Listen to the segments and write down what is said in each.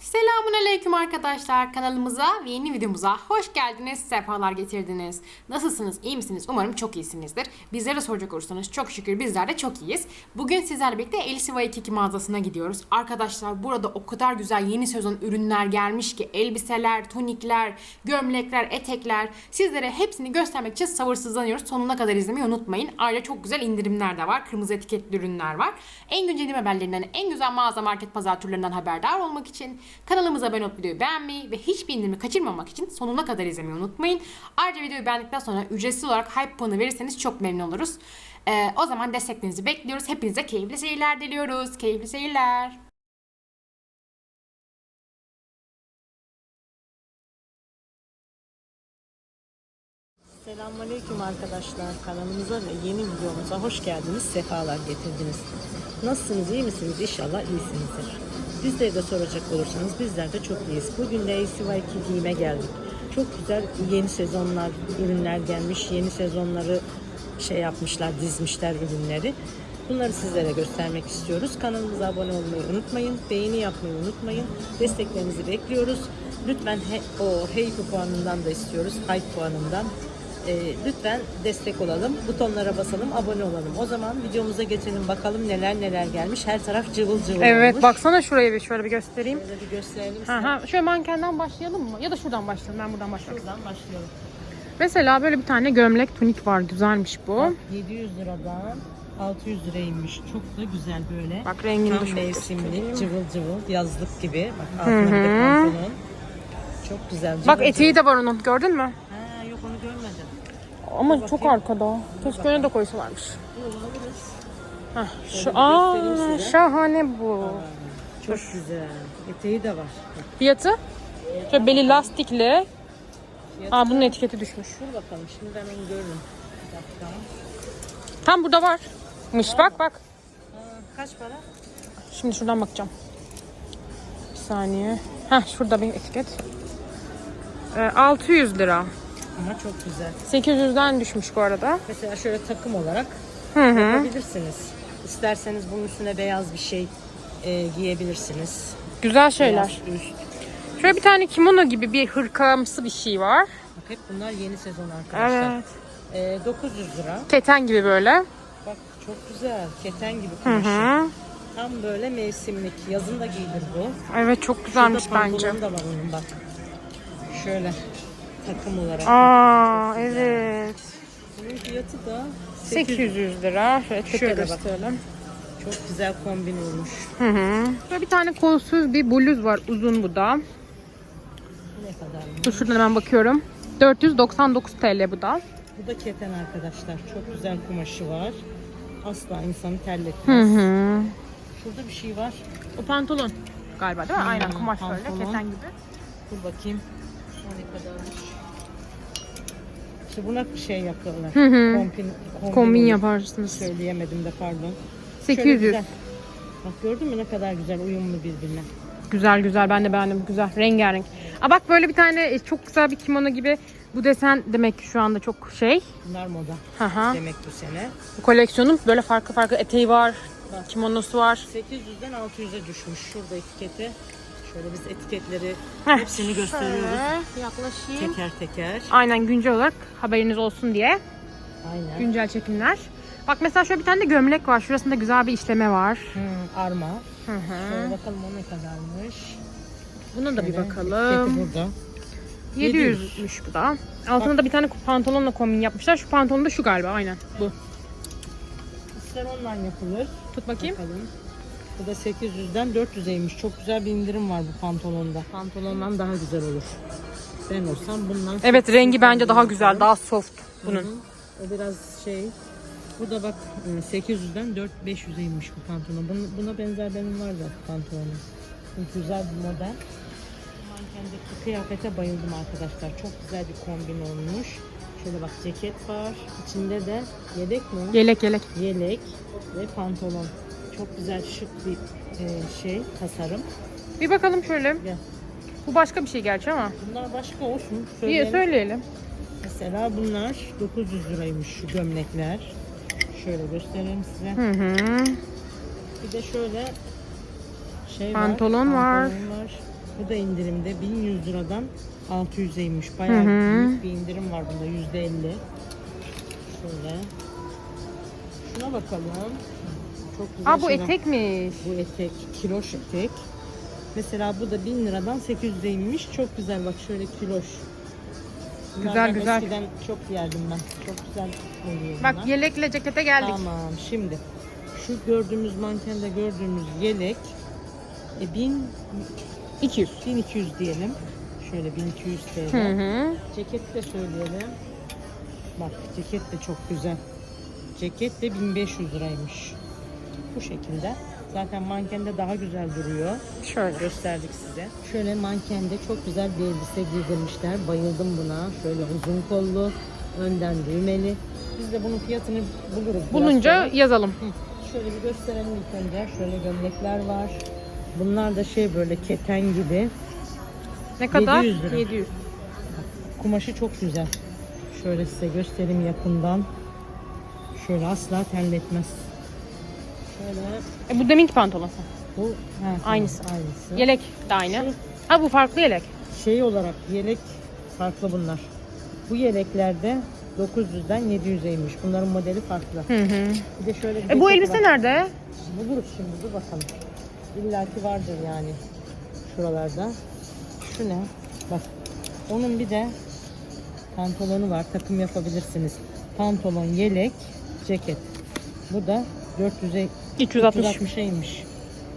Selamun Aleyküm arkadaşlar. Kanalımıza ve yeni videomuza hoş geldiniz. Sefalar getirdiniz. Nasılsınız? iyi misiniz? Umarım çok iyisinizdir. Bizlere soracak olursanız çok şükür bizler de çok iyiyiz. Bugün sizlerle birlikte Elsiva 22 mağazasına gidiyoruz. Arkadaşlar burada o kadar güzel yeni sezon ürünler gelmiş ki elbiseler, tunikler, gömlekler, etekler. Sizlere hepsini göstermek için sabırsızlanıyoruz. Sonuna kadar izlemeyi unutmayın. Ayrıca çok güzel indirimler de var. Kırmızı etiketli ürünler var. En güncel haberlerinden, en güzel mağaza market pazar turlarından haberdar olmak için kanalımıza abone olup videoyu beğenmeyi ve hiçbir indirimi kaçırmamak için sonuna kadar izlemeyi unutmayın. Ayrıca videoyu beğendikten sonra ücretsiz olarak hype puanı verirseniz çok memnun oluruz. Ee, o zaman desteklerinizi bekliyoruz. Hepinize keyifli seyirler diliyoruz. Keyifli seyirler. Selamünaleyküm arkadaşlar. Kanalımıza ve yeni videomuza hoş geldiniz. Sefalar getirdiniz. Nasılsınız? iyi misiniz? İnşallah iyisinizdir. Bizleri de soracak olursanız bizler de çok iyiyiz. Bugün de ACY2 giyime geldik. Çok güzel yeni sezonlar, ürünler gelmiş. Yeni sezonları şey yapmışlar, dizmişler ürünleri. Bunları sizlere göstermek istiyoruz. Kanalımıza abone olmayı unutmayın. Beğeni yapmayı unutmayın. Desteklerinizi bekliyoruz. Lütfen he, o hey puanından da istiyoruz. Hype puanından. Ee, lütfen destek olalım. Butonlara basalım, abone olalım. O zaman videomuza geçelim bakalım neler neler gelmiş. Her taraf cıvıl cıvıl Evet olmuş. baksana şuraya bir şöyle bir göstereyim. Şöyle bir gösterelim. Ha ha şöyle mankenden başlayalım mı? Ya da şuradan başlayalım. Ben buradan başlayayım. Şuradan başlayalım. Mesela böyle bir tane gömlek tunik var. Güzelmiş bu. 700 liradan 600 liraymış. Çok da güzel böyle. Bak rengini de Tam mevsimlik, cıvıl cıvıl, yazlık gibi. Bak altına bir de pantolon. Çok güzel. Bak cıvıl. eteği de var onun. Gördün mü? Onu görmedim. Ama çok arkada. Keşke öne de koysalarmış. Şu aa şahane bu. Çok güzel. Eteği de var. Fiyatı? Şöyle beli lastikli. fiyatı Aa bunun etiketi düşmüş. Dur bakalım şimdi hemen dakika. Tam burada varmış. Bak bak. Aa, kaç para? Şimdi şuradan bakacağım. Bir saniye. Heh şurada bir etiket. Ee, 600 lira. Ama çok güzel. 800'den düşmüş bu arada. Mesela şöyle takım olarak Hı hı. yapabilirsiniz. İsterseniz bunun üstüne beyaz bir şey e, giyebilirsiniz. Güzel şeyler. Beyaz üst. Şöyle bir tane kimono gibi bir hırkamsı bir şey var. Bak hep bunlar yeni sezon arkadaşlar. Evet. E, 900 lira. Keten gibi böyle. Bak çok güzel. Keten gibi Hı kumaşı. hı. Tam böyle mevsimlik. Yazın da giyilir bu. Evet çok güzelmiş Şurada bence. da var onun bak. Şöyle takım olarak. Aa evet. Bunun fiyatı da 800 lira. Şöyle Şöyle bak. gösterelim. çok güzel kombin olmuş. Hı hı. Böyle bir tane kolsuz bir bluz var. Uzun bu da. Ne kadar? Dur şuradan hemen bakıyorum. 499 TL bu da. Bu da keten arkadaşlar. Çok güzel kumaşı var. Asla insanı Hı terletmez. hı. Şurada bir şey var. O pantolon galiba değil mi? Hmm, Aynen kumaş böyle pantolon. keten gibi. Dur bakayım. O ne kadarmış? İşte buna bir şey yapıyorlar. Hı hı. Kombin, kombin, Kombin yaparsınız. Söyleyemedim de pardon. Şöyle 800. güzel. Bak gördün mü ne kadar güzel uyumlu birbirine. Güzel güzel ben de beğendim. Güzel rengarenk. Aa bak böyle bir tane e, çok güzel bir kimono gibi. Bu desen demek ki şu anda çok şey. Bunlar moda hı. demek bu sene. Bu koleksiyonun böyle farklı farklı eteği var. Bak. Kimonosu var. 800'den 600'e düşmüş. Şurada etiketi. Şöyle biz etiketleri Heh, hepsini gösteriyoruz. Şöyle yaklaşayım. Teker teker. Aynen güncel olarak haberiniz olsun diye. Aynen. Güncel çekimler. Bak mesela şöyle bir tane de gömlek var. Şurasında güzel bir işleme var. Hmm, arma. Hı hı. Şöyle bakalım o ne kadarmış. Buna da bir Şöyle, bakalım. Etiketi burada. 700'müş bu da. Altına da bir tane pantolonla kombin yapmışlar. Şu pantolon da şu galiba aynen bu. İster ondan yapılır. Tut bakayım. Bakalım. Bu da 800'den 400'eymiş. Çok güzel bir indirim var bu pantolonda. Pantolondan daha güzel olur. Ben olsam bundan... Evet rengi bence daha güzel, daha soft Hı bunun. hı. O biraz şey... Bu da bak e, 800'den 4 500'eymiş bu pantolon. Buna, buna benzer benim var da pantolonum. Güzel bir model. Mankendeki kıyafete bayıldım arkadaşlar. Çok güzel bir kombin olmuş. Şöyle bak ceket var. İçinde de yedek mi? Yelek yelek. Yelek ve pantolon. Çok güzel şık bir e, şey tasarım. Bir bakalım şöyle. Gel. Bu başka bir şey gerçi ama. Bunlar başka olsun. Söyleyelim. söyleyelim. Mesela bunlar 900 liraymış şu gömlekler. Şöyle göstereyim size. Hı hı. Bir de şöyle şey Pantolon var. var. Pantolon var. Bu da indirimde 1100 liradan 600'e inmiş. Bayağı Hı hı. büyük bir indirim var bunda %50. Şöyle. Şuna bakalım. Çok güzel Aa bu şeyler. etekmiş. Bu etek, kiloş etek. Mesela bu da 1000 liradan 800'e inmiş. Çok güzel bak şöyle kiloş. Güzel, güzel. Eskiden çok giyerdim ben. Çok güzel oluyor Bak bunlar. yelekle cekete geldik. Tamam şimdi şu gördüğümüz mankende gördüğümüz yelek e, 1000 200. 1200 diyelim. Şöyle 1200 TL. Hı hı. Ceket de söyleyelim. Bak ceket de çok güzel. Ceket de 1500 liraymış. Bu şekilde. Zaten mankende daha güzel duruyor. Şöyle. Gösterdik size. Şöyle mankende çok güzel bir elbise giydirmişler. Bayıldım buna. Şöyle uzun kollu, önden düğmeli. Biz de bunun fiyatını buluruz. Bulunca sonra. yazalım. Hı. Şöyle bir gösterelim ilk önce. Şöyle gömlekler var. Bunlar da şey böyle keten gibi. Ne kadar? 700 lira. 700. Kumaşı çok güzel. Şöyle size göstereyim yakından. Şöyle asla terletmez. Şöyle E, bu deminki pantolon. bu ha, tamam, Aynısı. aynısı. Yelek de aynı. Ha bu farklı yelek. Şey olarak yelek farklı bunlar. Bu yeleklerde 900'den 700'e inmiş. Bunların modeli farklı. Hı hı. Bir de şöyle bir E bu elbise var. nerede? Buluruz şimdi dur bakalım. İlla ki vardır yani şuralarda. Şu ne? Bak onun bir de pantolonu var. Takım yapabilirsiniz. Pantolon, yelek, ceket. Bu da 400'e 360. 360'a inmiş.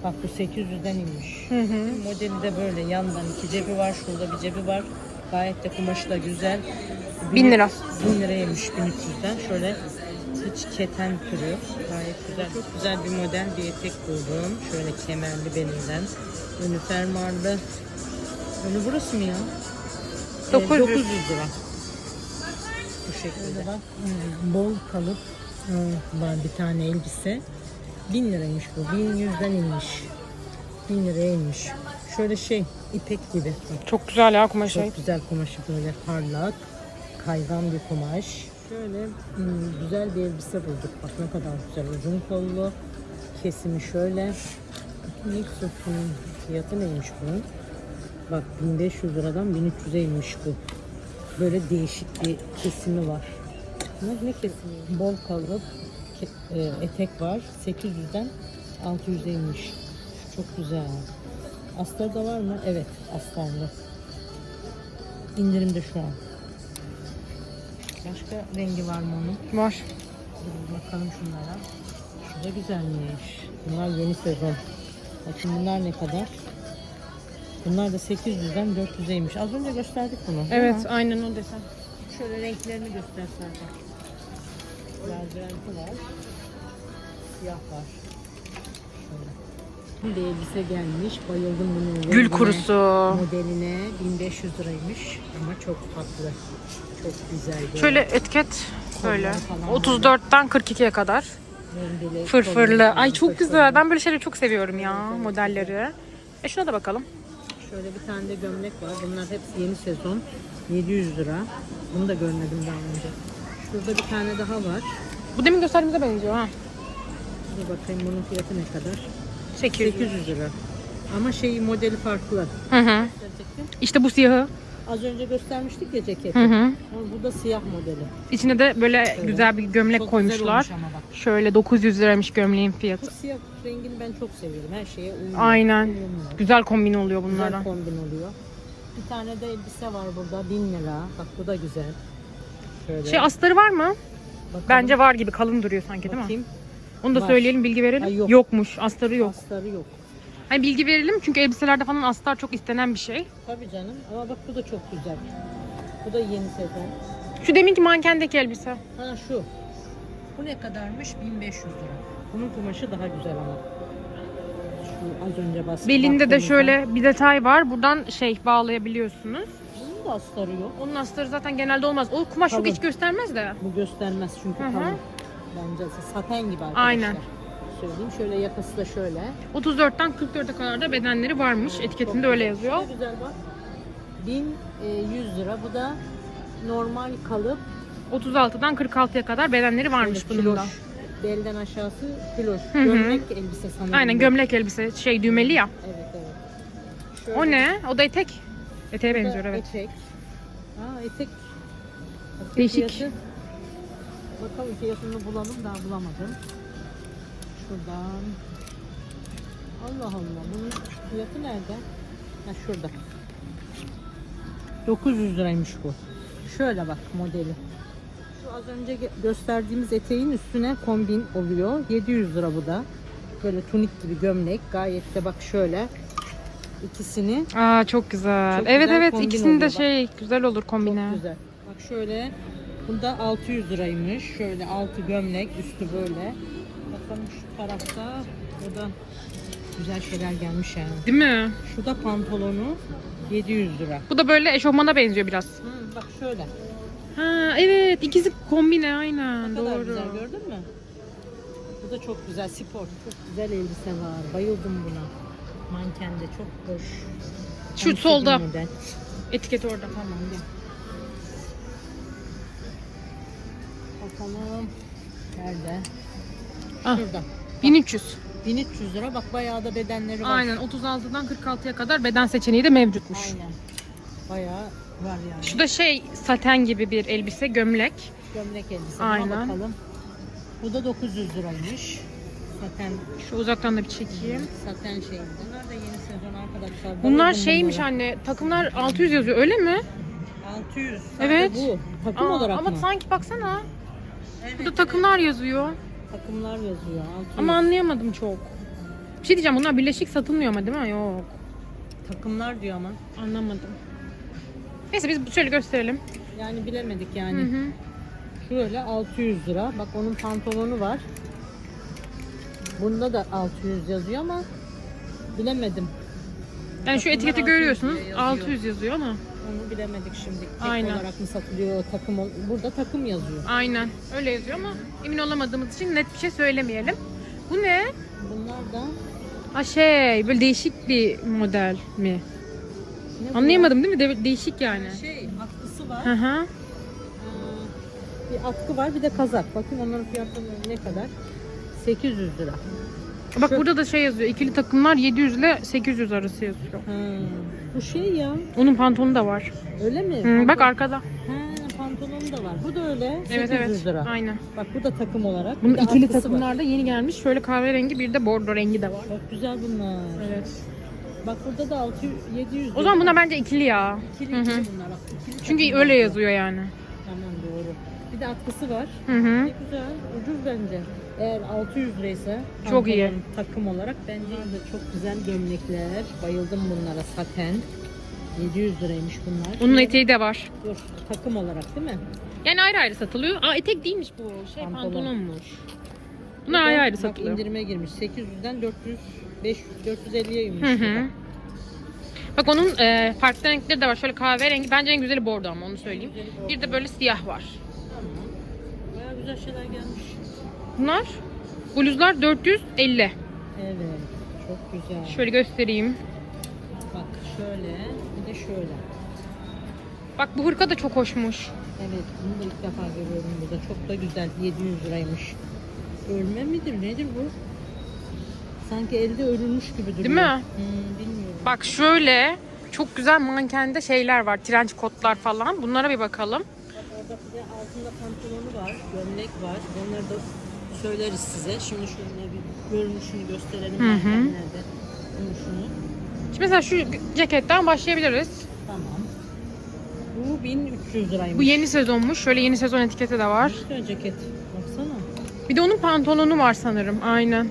Bak bu 800'den inmiş. Hı hı. Modeli de böyle yandan iki cebi var. Şurada bir cebi var. Gayet de kumaşı da güzel. 1000 lira. 1000 liraymış 1300'den. Şöyle hiç keten türü. Gayet güzel. Çok güzel bir model bir etek buldum. Şöyle kemerli belimden. Önü fermuarlı. Önü burası mı ya? Ee, 900. 900 lira. Bu şekilde. Bak, bol kalıp e, var bir tane elbise. 1000 liraymış bu. 1100'den inmiş. 1000 liraya inmiş. Şöyle şey ipek gibi. Çok güzel ya kumaşı. çok güzel kumaşı böyle parlak, kaygan bir kumaş. Şöyle hmm, güzel bir elbise bulduk. Bak ne kadar güzel uzun kollu. Kesimi şöyle. Güzel. Hmm, Fiyatı neymiş bunun? Bak 1500 liradan 1300'e inmiş bu. Böyle değişik bir kesimi var. Ne, ne kesimi? Bol kalıp e, etek var. 800'den 600'e inmiş. Çok güzel. Astar da var mı? Evet, astarlı. İndirimde şu an. Başka rengi var mı onun? Var. Dur bakalım şunlara. Şu da güzelmiş. Bunlar yeni sezon. Bakın bunlar ne kadar? Bunlar da 800'den 400'eymiş. Az önce gösterdik bunu. Evet aynen o desen. Şöyle renklerini göstersen. Laciverti var. Siyah var. Şöyle. Bir elbise gelmiş. Bayıldım bunun Gül rengine, kurusu. Modeline 1500 liraymış. Ama çok tatlı. Çok güzel. böyle. Şöyle etiket böyle. falan 34'ten 42'ye kadar. Rendeli, Fırfırlı. Ay çok güzel. Ben böyle şeyleri çok seviyorum ya modelleri. E şuna da bakalım. Şöyle bir tane de gömlek var. Bunlar hepsi yeni sezon. 700 lira. Bunu da görmedim daha önce. Şurada bir tane daha var. Bu demin gösterdiğimize benziyor ha. Dur bakayım bunun fiyatı ne kadar? 800. 800 lira. Ama şeyi modeli farklı. Hı hı. İşte bu siyahı. Az önce göstermiştik ya ceketi. Hı hı. Ama bu da siyah modeli. İçine de böyle güzel bir gömlek Çok güzel koymuşlar. olmuş ama bak. Şöyle 900 liraymış gömleğin Bu fiyatı. siyah rengini ben çok seviyorum. Her şeye uyuyor. Aynen. Uyumlu. Güzel kombin oluyor Güzel bunlardan. kombin oluyor. Bir tane de elbise var burada 1000 lira. Bak bu da güzel. Şöyle. Şey astarı var mı? Bakalım. Bence var gibi kalın duruyor sanki değil mi? Bakayım. Onu da Var. söyleyelim bilgi verelim. Ay, yok. Yokmuş astarı yok. Astarı yok. Hani bilgi verelim çünkü elbiselerde falan astar çok istenen bir şey. Tabii canım. Ama bak bu da çok güzel. Bu da yeni sezon. Şu deminki mankendeki elbise. Ha şu. Bu ne kadarmış? 1500 lira. Bunun kumaşı daha güzel ama. Şu az önce bahsettiğim. Belinde de şöyle bir detay var. Buradan şey bağlayabiliyorsunuz. Da astarı yok. Onun astarı zaten genelde olmaz. O kumaş çok Kalın. hiç göstermez de. Bu göstermez çünkü Hı hı. kalın. Bence saten gibi arkadaşlar. Aynen. Söyleyeyim. Şöyle yakası da şöyle. 34'ten 44'e kadar da bedenleri varmış. Etiketinde öyle yazıyor. Ne güzel bak. 1100 lira. Bu da normal kalıp. 36'dan 46'ya kadar bedenleri varmış Böyle bunun da. Belden aşağısı kiloş. hı. Gömlek elbise sanırım. Aynen gömlek elbise şey düğmeli ya. Evet evet. Şöyle. O ne? O da etek. Eteğe benziyor evet. Etek. Aa etek. Bakayım Değişik. fiyatı. Bakalım fiyatını bulalım daha bulamadım. Şuradan. Allah Allah bunun fiyatı nerede? Ha şurada. 900 liraymış bu. Şöyle bak modeli. Şu az önce gösterdiğimiz eteğin üstüne kombin oluyor. 700 lira bu da. Böyle tunik gibi gömlek. Gayet de bak şöyle. İkisini Aa çok güzel. Çok evet güzel evet kombin ikisinin de oluyor bak. şey güzel olur kombine. Çok güzel. Bak şöyle. Bunda 600 liraymış. Şöyle altı gömlek, üstü böyle. Bakalım şu tarafta o da güzel şeyler gelmiş yani. Değil mi? Şu da pantolonu 700 lira. Bu da böyle eşofmana benziyor biraz. Hı, bak şöyle. Ha evet ikisi kombine aynen Ne kadar doğru. güzel gördün mü? Bu da çok güzel spor. Çok güzel elbise var. Bayıldım buna. Mankende çok hoş. Şu Tam solda model. etiket orada. Tamam gel. Bakalım. Nerede? Ah. Şurada. 1300. 1300 lira. Bak bayağı da bedenleri var. Aynen 36'dan 46'ya kadar beden seçeneği de mevcutmuş. Aynen. Bayağı var yani. Şu da şey saten gibi bir elbise gömlek. gömlek elbise. Buna Aynen. bakalım. Bu da 900 liraymış. Zaten Şu uzaktan da bir çekeyim. zaten şey. Bunlar da yeni sezon arkadaşlar. Bunlar şeymiş anne takımlar 600 yazıyor öyle mi? 600. Evet. Bu. Takım Aa, olarak ama mı? sanki baksana. Evet, Burada takımlar yazıyor. takımlar yazıyor. 600. Ama anlayamadım çok. Bir şey diyeceğim bunlar birleşik satılmıyor ama değil mi? Yok. takımlar diyor ama. Anlamadım. Neyse biz şöyle gösterelim. Yani bilemedik Hı yani. hı. Şöyle 600 lira. Bak onun pantolonu var. Bunda da 600 yazıyor ama bilemedim. Yani şu Takımlar etiketi 600 görüyorsunuz. diye yazıyor. 600 yazıyor ama. Onu bilemedik şimdi. Tek Aynen. olarak mı satılıyor takım ol- Burada takım yazıyor. Aynen. Öyle yazıyor ama emin olamadığımız için net bir şey söylemeyelim. Bu ne? Bunlar da Ha şey böyle değişik bir model mi? ne bu? Anlayamadım değil mi? De- değişik yani. Şey atkısı var. Hı hı. Ee, bir atkı var bir de kazak. Bakın onların fiyatları ne kadar? 800 lira. Bak Şu- burada da şey yazıyor. İkili takımlar 700 ile 800 arası yazıyor. Ha, bu şey ya. Onun pantolonu da var. Öyle mi? Hı, bak Pantolon- arkada. Ha, pantolonu da var. Bu da öyle. 800 Evet evet. lira. Aynen. Bak bu da takım olarak. Bunun Bir de ikili atkısı var. takımlarda yeni gelmiş. Şöyle kahverengi bir de bordo rengi de var. Çok güzel bunlar. Evet. Bak burada da 600 700. O zaman bunlar bence ikili ya. ikili Hı ikili hı. bunlar. Bak, ikili Çünkü öyle var. yazıyor yani. Tamam doğru. Bir de atkısı var. Hı hı. Ne güzel. Ucuz bence. Eğer 600 liraysa Çok iyi. pantolon takım olarak bence de çok güzel gömlekler. Bayıldım bunlara saten. 700 liraymış bunlar. Bunun eteği de var. Dur, takım olarak değil mi? Yani ayrı ayrı satılıyor. Aa etek değilmiş bu. Şey Pantolon. pantolonmuş. Bunlar ayrı ayrı Bak satılıyor. indirime girmiş. 800'den 400 500 450'ye inmiş. Hı hı. Bak onun e, farklı renkleri de var. Şöyle kahverengi. Bence en güzeli bordo ama onu söyleyeyim. Bir de böyle siyah var. Tamam. Baya güzel şeyler gelmiş. Bunlar bluzlar 450. Evet. Çok güzel. Şöyle göstereyim. Bak şöyle bir de şöyle. Bak bu hırka da çok hoşmuş. Evet bunu da ilk defa görüyorum burada. Çok da güzel. 700 liraymış. Örme midir nedir bu? Sanki elde örülmüş gibi duruyor. Değil mi? Hmm, bilmiyorum. Bak şöyle çok güzel mankende şeyler var. Trench kotlar falan. Bunlara bir bakalım. Bak orada bir de altında pantolonu var, gömlek var. Onları da söyleriz size. Şimdi şöyle bir görünüşünü gösterelim. Hı hı. Nerede? Görünüşünü. Şimdi mesela şu ceketten başlayabiliriz. Tamam. Bu 1300 liraymış. Bu yeni sezonmuş. Şöyle yeni sezon etiketi de var. Güzel ceket. Baksana. Bir de onun pantolonu var sanırım. Aynen.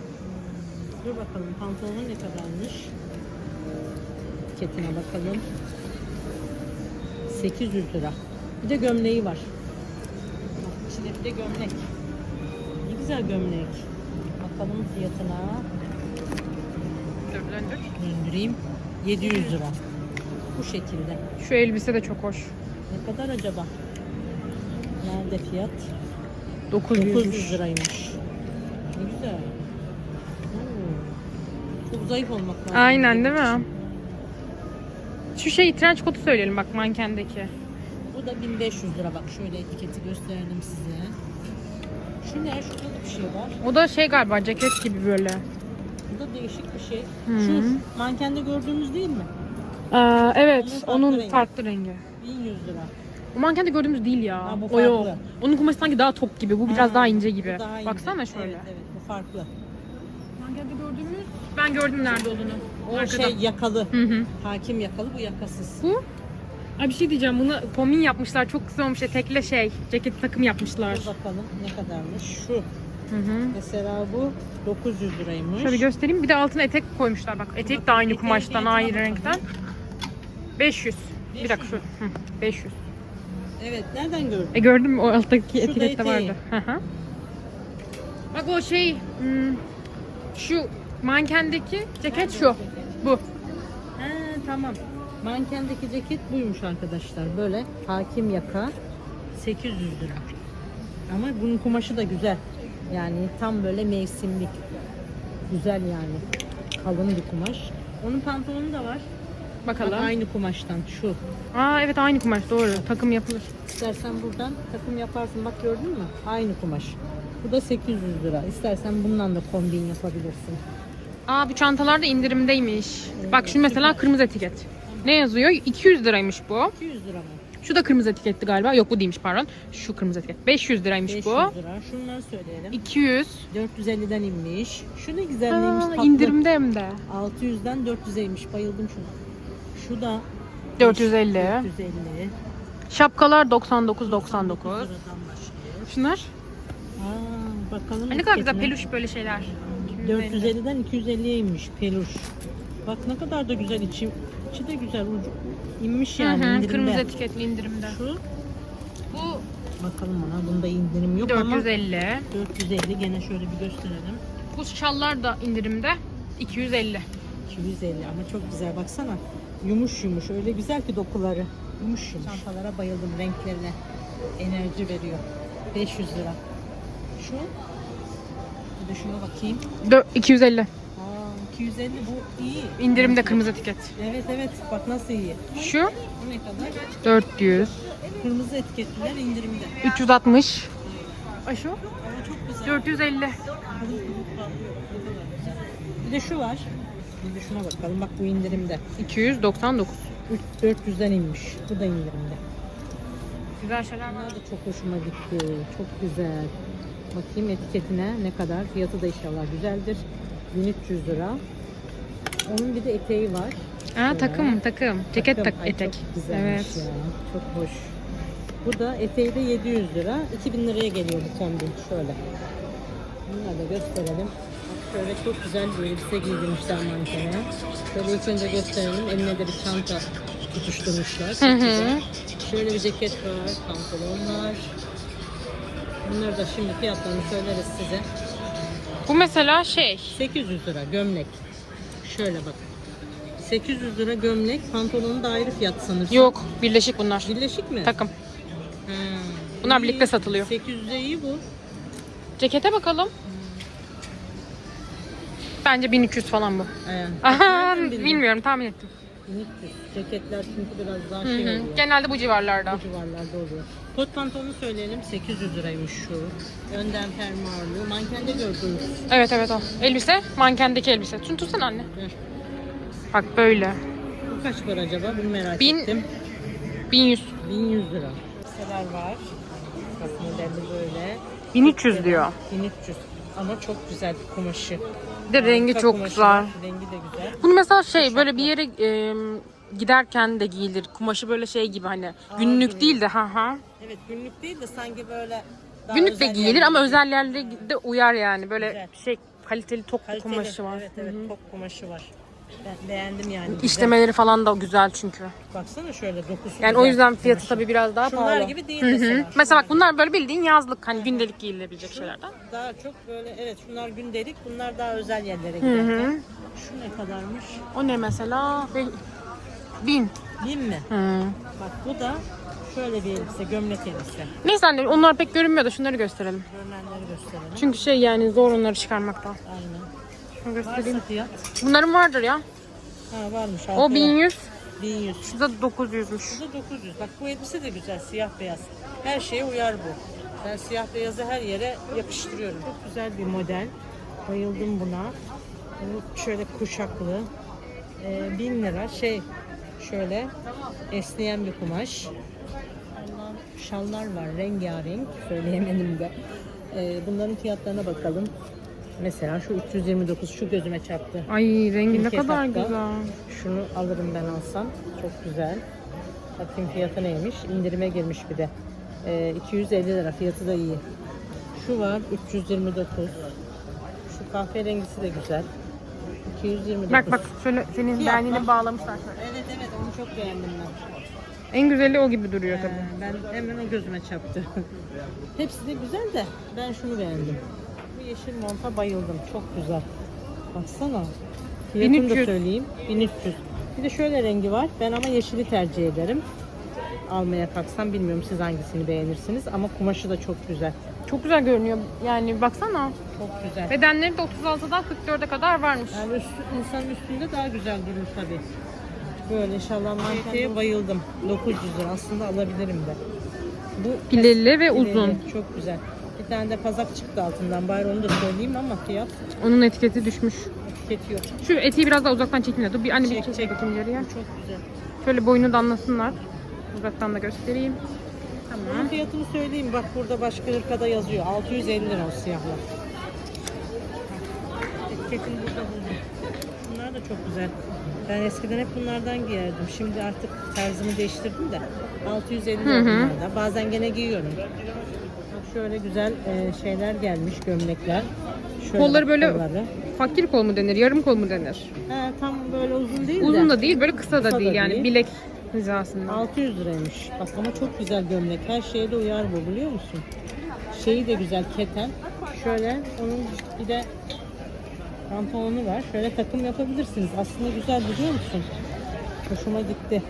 Dur bakalım pantolonu ne kadarmış? Etiketine bakalım. 800 lira. Bir de gömleği var. Bak içinde bir de gömlek. Güzel gömlek. Bakalım fiyatına. Döndür. Döndüreyim. 700 lira. Bu şekilde. Şu elbise de çok hoş. Ne kadar acaba? Nerede fiyat? 900. 900 liraymış. Ne güzel. Oo. Çok zayıf olmak lazım. Aynen değil mi? Şu şey trench kotu söyleyelim bak mankendeki. Bu da 1500 lira bak şöyle etiketi gösterdim size. Şu ne? Şurada da bir şey var. O da şey galiba ceket gibi böyle. Bu da değişik bir şey. Hı. Şu mankende gördüğümüz değil mi? Aa, evet, Onun farklı onun rengi. farklı rengi. 1100 lira. O mankende gördüğümüz değil ya. Ha, bu o yok. farklı. Onun kumaşı sanki daha top gibi. Bu biraz Ha, daha ince gibi. daha ince. Baksana şöyle. Evet, evet bu farklı. Mankende gördüğümüz ben gördüm nerede olduğunu. O Arkada. şey yakalı. Hı hı. Hakim yakalı bu yakasız. Bu Ay bir şey diyeceğim. Bunu kombin yapmışlar. Çok güzel olmuş. Tekle şey. Ceket takım yapmışlar. Dur bakalım ne kadarmış. Şu Hı hı. mesela bu 900 liraymış. Şöyle göstereyim. Bir de altına etek koymuşlar bak. Etek de Bak, aynı eteğin kumaştan, fiyatına aynı bakalım. renkten. 500. Bir dakika şu. Hı, 500. Evet nereden gördün? E gördün mü o alttaki Şurada etikette eteği. vardı. Hı hı. Bak o şey hmm, şu mankendeki ceket şu. Bu. He tamam. Mankendeki ceket buymuş arkadaşlar. Böyle hakim yaka 800 lira. Ama bunun kumaşı da güzel. Yani tam böyle mevsimlik. Güzel yani. Kalın bir kumaş. Onun pantolonu da var. Bak, Bakalım. aynı kumaştan şu. Aa evet aynı kumaş doğru. Takım yapılır. İstersen buradan takım yaparsın. Bak gördün mü? Aynı kumaş. Bu da 800 lira. İstersen bundan da kombin yapabilirsin. Aa bu çantalar da indirimdeymiş. Bak şu mesela kırmızı etiket. Ne yazıyor? 200 liraymış bu. 200 lira mı? Şu da kırmızı etiketli galiba. Yok bu değilmiş pardon. Şu kırmızı etiket. 500 liraymış 500 bu. lira. Şunları söyleyelim. 200. 450'den inmiş. Şu ne güzel neymiş Aa, tatlı. indirimde hem de. 600'den 400'eymiş. Bayıldım şuna. Şu da 450. 450. Şapkalar 99.99. 99 liradan başlıyor. Şunlar. Aa, bakalım. Ne kadar güzel etiketine. peluş böyle şeyler. 450'den 250'ye inmiş peluş. Bak ne kadar da güzel içi. İçi de güzel ucu. İnmiş Hı yani hı, indirimde. kırmızı etiketli indirimde. Şu Bu bakalım ona bunda indirim yok ama 450. 450 gene şöyle bir gösterelim. Bu şallar da indirimde 250. 250 ama çok güzel baksana. Yumuş yumuş öyle güzel ki dokuları. Yumuş yumuş. Çantalara bayıldım renklerine. Enerji veriyor. 500 lira. Şu bir de şuna bakayım. Dö- 250. Aa 250 bu iyi. İndirimde kırmızı etiket. Evet evet bak nasıl iyi. Şu Bu ne kadar? 400. Kırmızı etiketliler indirimde. 360. Ay şu Ama çok güzel. 450. Bir de şu var. Bir de şuna bakalım bak bu indirimde. 299. 3 400'den inmiş. Bu da indirimde. Güzel şeyler var. Da çok hoşuma gitti. Çok güzel. Bakayım etiketine ne kadar. Fiyatı da inşallah güzeldir. 1300 lira. Onun bir de eteği var. Aa takım takım. Ceket tak. Ay, etek. Çok güzelmiş Evet. ya. Çok hoş. Bu da eteği de 700 lira. 2000 liraya geliyor bu kombin. Şöyle. Bunları da gösterelim. Şöyle çok güzel bir elbise giydirmişler mankene. Şöyle ilk önce gösterelim. Eline de bir çanta tutuşturmuşlar. Çok Hı hı. güzel. Şöyle bir ceket var, pantolon var. Bunları da şimdi fiyatlarını söyleriz size. Bu mesela şey. 800 lira gömlek. Şöyle bak. 800 lira gömlek, pantolonun da ayrı fiyat sanırsın. Yok birleşik bunlar. Birleşik mi? Takım. Ha. Bunlar İyi. birlikte satılıyor. 800'e iyi bu. Cekete bakalım. Bence 1300 falan bu. Aha, bilmiyorum tahmin ettim. 1300. Ceketler çünkü biraz daha Hı şey hı. oluyor. Genelde bu civarlarda. Bu civarlarda oluyor. Kot pantolonu söyleyelim 800 liraymış şu. Önden fermuarlı. Mankende gördüğünüz. Evet evet o. Elbise, mankendeki elbise. Şunu tutsana anne. Ver. Bak böyle. Bu kaç para acaba? Bunu merak Bin- ettim. 1100. 1100 lira. Elbiseler var. Bak modelli böyle. 1300 diyor. 1300. Ama çok güzel kumaşı. Bir de rengi çok kumaşı güzel. Rengi de güzel. Bunu mesela şey böyle bir yere e, giderken de giyilir. Kumaşı böyle şey gibi hani günlük değil de ha ha. Evet günlük değil de sanki böyle daha Günlük de özel giyilir yerlerde ama özel yerlere de uyar yani. Böyle Güzel. şey kaliteli tok bir Kaliteli. kumaşı var. Evet evet top kumaşı var. Ben beğendim yani. güzel. İşlemeleri falan da güzel çünkü. Baksana şöyle dokusu Yani güzel o yüzden fiyatı kumaşı. tabii biraz daha Şunlar pahalı. gibi değil hı. mesela. Mesela Şunlar bak bunlar böyle bildiğin yazlık hani gündelik giyilebilecek şeylerden. Daha çok böyle evet şunlar gündelik bunlar daha özel yerlere hı. Şu ne kadarmış? O ne mesela? Bin. Bin mi? Hı. Bak bu da şöyle bir elbise gömlek elbise. Neyse anne onlar pek görünmüyor da şunları gösterelim. Görmenleri gösterelim. Çünkü şey yani zor onları çıkarmakta. Aynen. Şunu Varsa göstereyim. fiyat. Bunların vardır ya. Ha varmış. O arkada. 1100, 1100. şu da 900'müş. Bu da 900. Bak bu elbise de güzel siyah beyaz. Her şeye uyar bu. Ben siyah beyazı her yere yapıştırıyorum. Çok güzel bir model. Bayıldım buna. Bu şöyle kuşaklı. Ee, 1000 lira şey Şöyle esneyen bir kumaş. Şallar var rengarenk. Söyleyemedim de. Ee, bunların fiyatlarına bakalım. Mesela şu 329 şu gözüme çarptı. Ay rengi ne kadar güzel. Şunu alırım ben alsam. Çok güzel. Bakayım fiyatı neymiş. İndirime girmiş bir de. Ee, 250 lira. Fiyatı da iyi. Şu var 329. Şu kahverengisi de güzel. 229. Bak bak şöyle senin Fiyat beğendiğini bak. bağlamışlar şöyle. Evet evet onu çok beğendim ben. En güzeli o gibi duruyor Ee, tabii. ben hemen o gözüme çarptı. Hepsi de güzel de ben şunu beğendim. Bu yeşil monta bayıldım. Çok güzel. Baksana. Fiyatını da 1300. söyleyeyim. 1300. Bir de şöyle rengi var. Ben ama yeşili tercih ederim. Almaya kalksam bilmiyorum siz hangisini beğenirsiniz ama kumaşı da çok güzel. Çok güzel görünüyor. Yani baksana. Çok güzel. Bedenleri de 36'dan 44'e kadar varmış. Yani üstü, insanın üstünde daha güzel durur tabii. Böyle inşallah manteye bayıldım. 900 lira aslında alabilirim de. Bu Pileli ve Pileli, uzun. Çok güzel. Bir tane de pazak çıktı altından. Bari onu da söyleyeyim ama fiyat Onun etiketi düşmüş. ketiyor. Şu etiği biraz daha uzaktan çekin. Dur bir anne bir Çek, çek, çek. bakayım. Bu çok güzel. Şöyle boyunu da anlasınlar. Uzaktan da göstereyim. Bunun Tamam. fiyatını söyleyeyim. Bak burada başka ırkada yazıyor. 650 lira o siyahlar. Etiketin burada buldum. Bunlar da çok güzel. Ben eskiden hep bunlardan giyerdim. Şimdi artık tarzımı değiştirdim de. 650 lira Hı hı. bunlarda. Bazen gene giyiyorum. Bak şöyle güzel e, şeyler gelmiş gömlekler. Şöyle Kolları böyle- kolları. Fakir kol mu denir, yarım kol mu denir? Ha, tam böyle uzun değil de. Uzun da değil, böyle kısa da Kısa da değil. Yani değil. bilek hizasında. 600 liraymış. Bak ama çok güzel gömlek. Her şeye de uyar bu biliyor musun? Şeyi de güzel keten. Şöyle onun bir de pantolonu var. Şöyle takım yapabilirsiniz. Aslında güzel biliyor musun? Hoşuma gitti.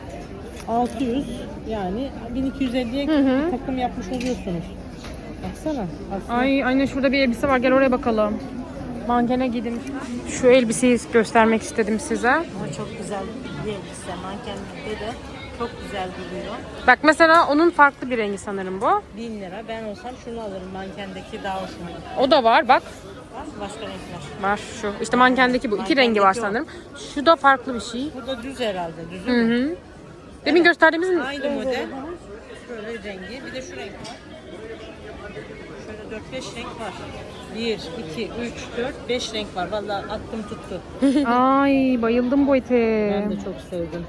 600 yani 1250'ye Hı hı. bir takım yapmış oluyorsunuz. Baksana. Aslında Ay anne şurada bir elbise var. Gel oraya bakalım. Mankene gidin. Şu elbiseyi göstermek istedim size. ama çok güzel bir elbise. Mankenlikte de çok güzel duruyor. Bak mesela onun farklı bir rengi sanırım bu. 1000 lira. Ben olsam şunu alırım. Mankendeki daha hoşuma gitti. O da var bak. Var mı başka renkler? Var şu. İşte mankendeki bu. İki rengi var Mankendeki o. sanırım. Şu da farklı bir şey. Bu da düz herhalde. Düz Hı hı. Demin gösterdiğimizin Aynı model. Şöyle rengi. Bir de şu renk var. Şöyle 4-5 renk var. 1, 2, 3, 4, 5 renk var. Vallahi aklım tuttu. Ay bayıldım bu ete. Ben de çok sevdim.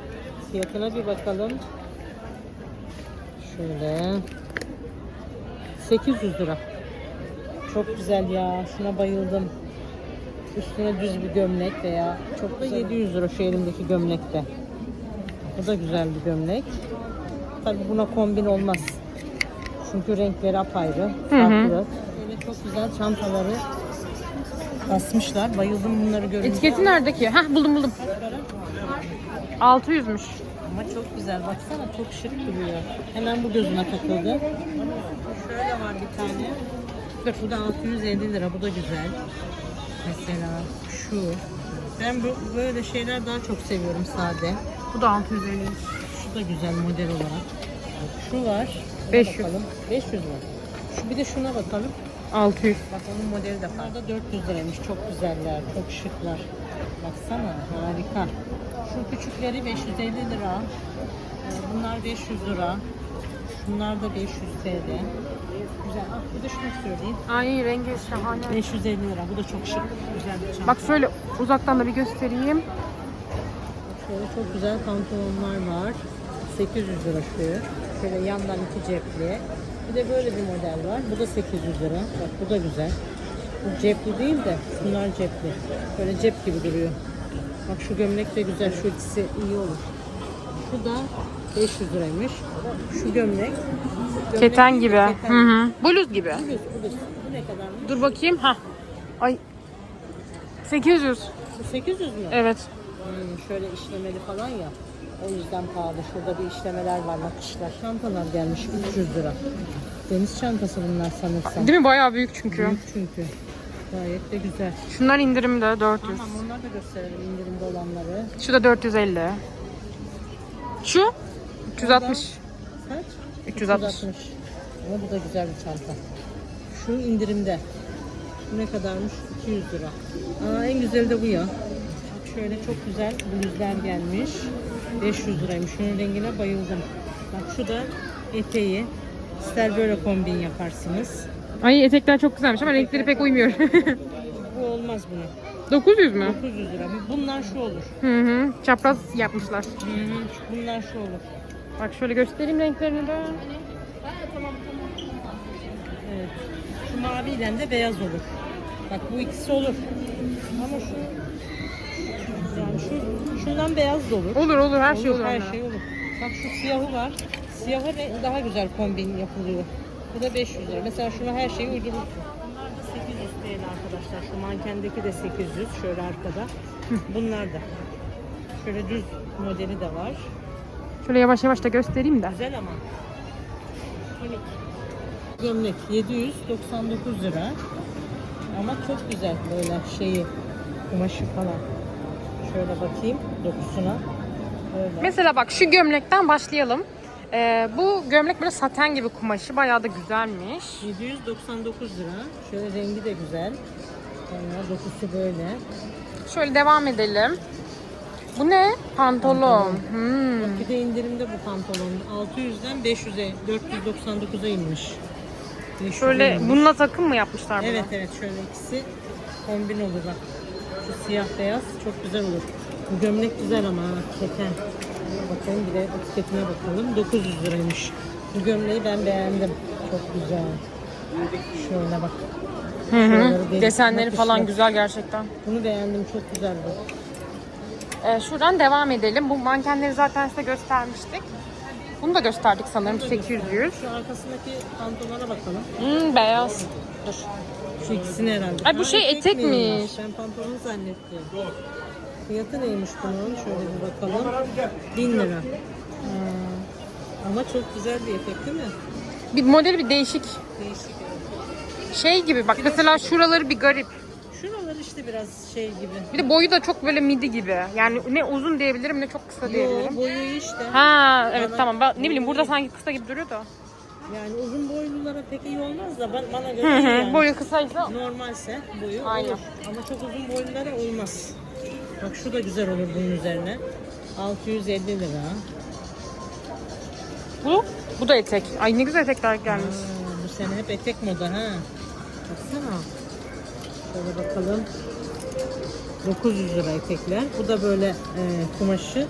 Fiyatına bir bakalım. Şöyle. 800 lira. Çok güzel ya. Şuna bayıldım. Üstüne düz bir gömlek veya çok da 700 lira şu elimdeki gömlekte. Bu da güzel bir gömlek. Tabii buna kombin olmaz. Çünkü renkleri apayrı. Farklı. Böyle çok güzel çantaları asmışlar. Bayıldım bunları görünce. Etiketi nerede ki? Hah buldum buldum. 600'müş. Ama çok güzel. Baksana çok şık duruyor. Hemen bu gözüme takıldı. Şöyle var bir tane. Dur. Bu da 650 lira. Bu da güzel. Mesela şu. Ben bu, böyle şeyler daha çok seviyorum sade. Bu da 650. Şu da güzel model olarak. Şu var. Buna 500. Bakalım. 500 mü? Şu bir de şuna bakalım. 600. Bak onun modeli de farklı. Burada 400 liraymış. Çok güzeller. Çok şıklar. Baksana harika. Şu küçükleri 550 lira. Ee, Bunlar 500 lira. Bunlar da 500 TL. Güzel. Ah, bir de şunu söyleyeyim. Ay rengi şahane. 550 lira. Bu da çok şık. Güzel bir çanta. Bak şöyle uzaktan da bir göstereyim. Şöyle çok güzel pantolonlar var. 800 lira şu. Şöyle yandan iki cepli. Bir de böyle bir model var. Bu da 800 lira. Bak bu da güzel. Cepli değil de bunlar cepli. Böyle cep gibi duruyor. Bak şu gömlek de güzel. Şu ikisi iyi olur. Şu da 500 liraymış. Şu gömlek. gömlek Keten gibi. keten. Hı hı. Bluz gibi. Bu, bu, bu ne kadarmış? Dur bakayım. Ha. Ay. 800. Bu 800 mü? Evet. Hmm, şöyle işlemeli falan ya. O yüzden pahalı. Şurada bir işlemeler var, nakışlar. Çantalar gelmiş 300 lira. Deniz çantası bunlar sanırsam. Değil mi? Bayağı büyük çünkü. Büyük çünkü. Gayet de güzel. Şunlar indirimde 400. Tamam onları da gösterelim indirimde olanları. Şu da 450. Şu 360. Kaç? 360. Ama bu da güzel bir çanta. Şu indirimde. Bu ne kadarmış? 200 lira. Aa, en güzeli de bu ya. Şöyle çok güzel bluzlar gelmiş. 500 liraymış. Şunun rengine bayıldım. Bak şu da eteği. İster böyle kombin yaparsınız. Ay etekler çok güzelmiş ama renkleri pek uymuyor. Bu olmaz buna. 900 mü? 900 lira. Bunlar şu olur. Hı hı. Çapraz yapmışlar. Hı hı. Bunlar şu olur. Bak şöyle göstereyim renklerini de. Evet. Şu maviyle de beyaz olur. Bak bu ikisi olur. Ama şu yani şu şundan beyaz da olur. Olur olur her şey olur. her onlara. şey olur. Bak şu siyahı var. Siyahı daha güzel kombin yapılıyor. Bu da 500 lira. Mesela şuna her şeyi uydurursun. Bunlar da 800 TL arkadaşlar. Şu mankendeki de 800 şöyle arkada. Bunlar da. Şöyle düz modeli de var. Şöyle yavaş yavaş da göstereyim de. Güzel ama. Unik. Gömlek 799 lira. Ama çok güzel böyle şeyi kumaşı falan. Şöyle bakayım dokusuna. Böyle. Mesela bak şu gömlekten başlayalım. Ee, bu gömlek böyle saten gibi kumaşı bayağı da güzelmiş. 799 lira. Şöyle rengi de güzel. Sonra dokusu böyle. Şöyle devam edelim. Bu ne? Pantolon. Hmm. Bir de indirimde bu pantolon. 600'den 500'e 499'a inmiş. 500'e Şöyle inmiş. bununla takım mı yapmışlar bunu? Evet evet şöyle ikisi kombin olur bak. Şu siyah beyaz çok güzel olur. Bu gömlek güzel ama keten. Bakalım bir de etiketine bakalım. 900 liraymış. Bu gömleği ben beğendim. Çok güzel. Şöyle bak. Hı hı. Desenleri falan güzel gerçekten. Bunu beğendim. Çok güzel bu. Ee, şuradan devam edelim. Bu mankenleri zaten size göstermiştik. Bunu da gösterdik sanırım 800. Şu arkasındaki pantolona bakalım. Hmm, beyaz. Dur. Şu ikisini herhalde. Ay, bu şey etekmiş. Ben pantolon zannettim. Fiyatı neymiş bunun? Şöyle bir bakalım. 1000 lira. Hmm. Ama çok güzel bir etek değil mi? Bir modeli bir değişik. Değişik. Şey gibi bak mesela şuraları bir garip. Şuralar işte biraz şey gibi. Bir de boyu da çok böyle midi gibi. Yani ne uzun diyebilirim ne çok kısa Yo diyebilirim. boyu işte. Ha evet Bana- tamam. Ben, ne bileyim burada sanki kısa gibi duruyor da. Yani uzun boylulara pek iyi olmaz da ben, bana göre Hı iyi hı. yani. Boyu kısaysa Normalse boyu Aynen. olur. Ama çok uzun boylulara olmaz. Bak şu da güzel olur bunun üzerine. 650 lira. bu bu da etek. Ay ne güzel etekler gelmiş. Aa, bu sene hep etek moda ha. Baksana. Şöyle bakalım. 900 lira etekler. Bu da böyle e, kumaşı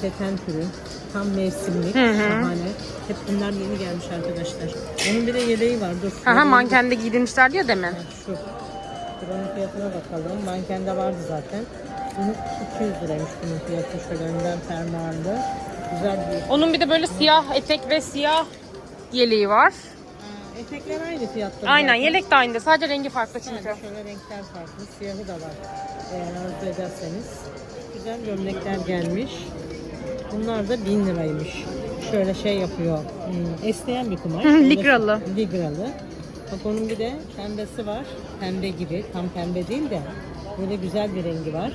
keten türü. Tam mevsimlik. Hı hı. Şahane. Hep bunlar yeni gelmiş arkadaşlar. Onun bir de yeleği var. Dur. Aha mankende giydirmişlerdi ya demin. Ha, Şu. Buranın fiyatına bakalım. Mankende vardı zaten. Bunun 200 liraymış bunun fiyatı. Şöyle önden fermuarlı. Güzel bir Onun bir de böyle siyah etek ve siyah yeleği var. Etekler aynı fiyatta. Aynen zaten. yelek de aynı. Sadece rengi farklı çünkü. Yani şöyle renkler farklı. Siyahı da var. Eğer arzu ederseniz. Güzel gömlekler gelmiş. Bunlar da 1000 liraymış. Şöyle şey yapıyor. Hmm, esneyen bir kumaş. Ligralı. Ligralı. Bak onun bir de pembesi var. Pembe gibi. Tam pembe değil de. Böyle güzel bir rengi var.